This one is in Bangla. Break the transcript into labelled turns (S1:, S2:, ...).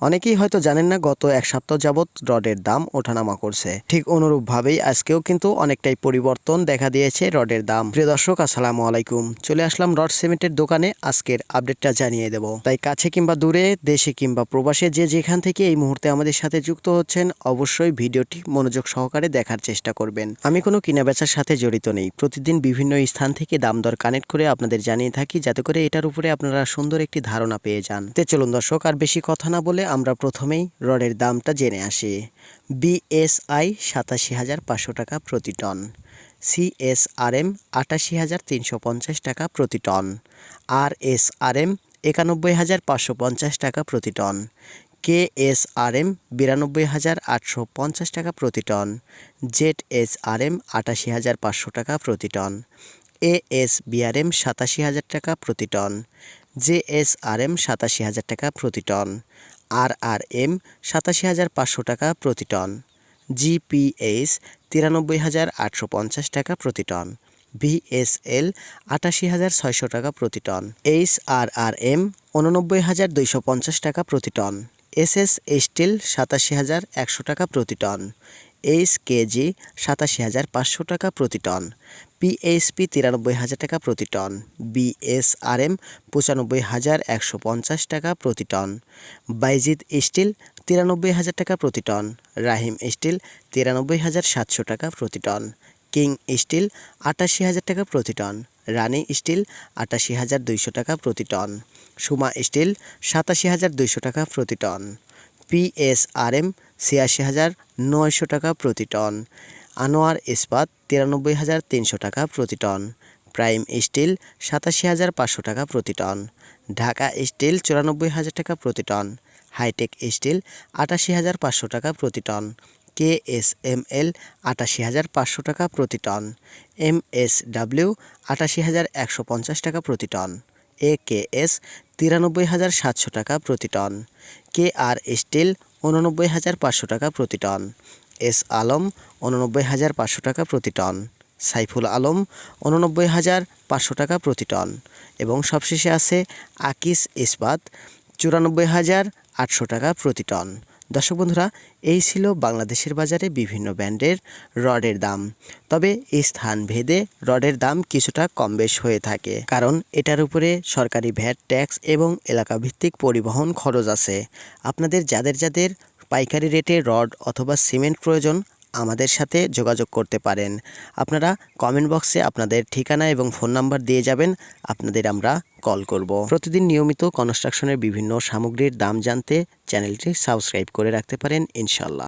S1: অনেকেই হয়তো জানেন না গত এক সপ্তাহ যাবৎ রডের দাম ওঠানামা করছে। ঠিক অনুরূপভাবেই আজকেও কিন্তু অনেকটাই পরিবর্তন দেখা দিয়েছে রডের দাম। প্রিয় দর্শক, আসসালামু আলাইকুম। চলে আসলাম রড সিমেন্টের দোকানে। আজকের আপডেটটা জানিয়ে দেব। তাই কাছে কিংবা দূরে, দেশে কিংবা প্রবাসে যে যেখান থেকে এই মুহূর্তে আমাদের সাথে যুক্ত হচ্ছেন, অবশ্যই ভিডিওটি মনোযোগ সহকারে দেখার চেষ্টা করবেন। আমি কোনো কেনাবেচার সাথে জড়িত নেই। প্রতিদিন বিভিন্ন স্থান থেকে দাম দর কানেক্ট করে আপনাদের জানিয়ে থাকি, যাতে করে এটার উপরে আপনারা সুন্দর একটি ধারণা পেয়ে যান। তে চলুন দর্শক, আর বেশি কথা না বলে আমরা প্রথমেই রডের দামটা জেনে আসি। বিএসআই সাতাশি হাজার পাঁচশো টাকা প্রতি টন। সিএসআরএম আটাশি হাজার তিনশো পঞ্চাশ টাকা প্রতি ton. R S R M একানব্বই হাজার পাঁচশো পঞ্চাশ টাকা প্রতি ton. K S R M বিরানব্বই হাজার আটশো পঞ্চাশ টাকা প্রতি ton. Z S R M আটাশি হাজার পাঁচশো টাকা প্রতি টন। এ এস বিআরএম সাতাশি হাজার টাকা প্রতি ton. J S R M সাতাশি হাজার টাকা প্রতি টন। আর আর এম সাতাশি হাজার পাঁচশো টাকা প্রতি টন। জিপিএস তিরানব্বই হাজার আটশো পঞ্চাশ টাকা প্রতি টন। ভিএসএল আটাশি হাজার ছয়শো টাকা প্রতি ton. H R R M উননব্বই হাজার দুইশো পঞ্চাশ টাকা প্রতি টন। এস এস স্টিল সাতাশি হাজার একশো টাকা প্রতি টন। এইচ কেজি সাতাশি হাজার পাঁচশো টাকা প্রতি টন, পিএইচপি তিরানব্বই হাজার টাকা প্রতি টন, বিএসআরএম পঁচানব্বই হাজার একশো পঞ্চাশ টাকা প্রতি টন বাইজিদ স্টিল তিরানব্বই হাজার টাকা প্রতি টন, রাহিম স্টিল তিরানব্বই হাজার সাতশো টাকা প্রতি টন, কিং স্টিল আটাশি হাজার টাকা প্রতি টন, রানি স্টিল আটাশি হাজার দুইশো টাকা প্রতি টন, সুমা স্টিল সাতাশি হাজার দুইশো টাকা প্রতি টন, পিএসআরএম ছিয়াশি হাজার নয়শো টাকা প্রতি টন। আনোয়ার ইস্পাত তিরানব্বই হাজার তিনশো টাকা প্রতি টন। প্রাইম স্টিল সাতাশি হাজার পাঁচশো টাকা প্রতি টন। ঢাকা স্টিল চুরানব্বই হাজার টাকা প্রতি টন। হাইটেক স্টিল আটাশি হাজার পাঁচশো টাকা প্রতি ton. K S M L আটাশি হাজার পাঁচশো টাকা প্রতি টন। এম এস ডাব্লিউ আটাশি হাজার একশো পঞ্চাশ টাকা প্রতি টন। এ কে এস তিরানব্বই হাজার সাতশো টাকা প্রতি টন। কে আর স্টিল উননব্বই হাজার পাঁচশো টাকা প্রতি টন। এস আলম, উননব্বই হাজার পাঁচশো টাকা প্রতি টন। সাইফুল আলম, উননব্বই হাজার পাঁচশো টাকা প্রতি টন। এবং সবশেষে আছে আকিস ইস্পাত, চুরানব্বই হাজার আটশো টাকা প্রতি টন। দর্শক বন্ধুরা, এই ছিল বাংলাদেশের বাজারে বিভিন্ন ব্র্যান্ডের রডের দাম। তবে এই স্থান ভেদে রডের দাম কিছুটা কম বেশ হয়ে থাকে। কারণ এটার উপরে সরকারি ভ্যাট, ট্যাক্স এবং এলাকা ভিত্তিক পরিবহন খরচ আছে। আপনাদের যাদের যাদের পাইকারি রেটে রড অথবা সিমেন্ট প্রয়োজন আমাদের সাথে যোগাযোগ করতে পারেন। আপনারা কমেন্ট বক্সে আপনাদের ঠিকানা এবং ফোন নাম্বার দিয়ে যাবেন। আপনাদের আমরা কল করব। প্রতিদিন নিয়মিত কনস্ট্রাকশনের বিভিন্ন সামগ্রীর দাম জানতে চ্যানেলটি সাবস্ক্রাইব করে রাখতে পারেন ইনশাল্লাহ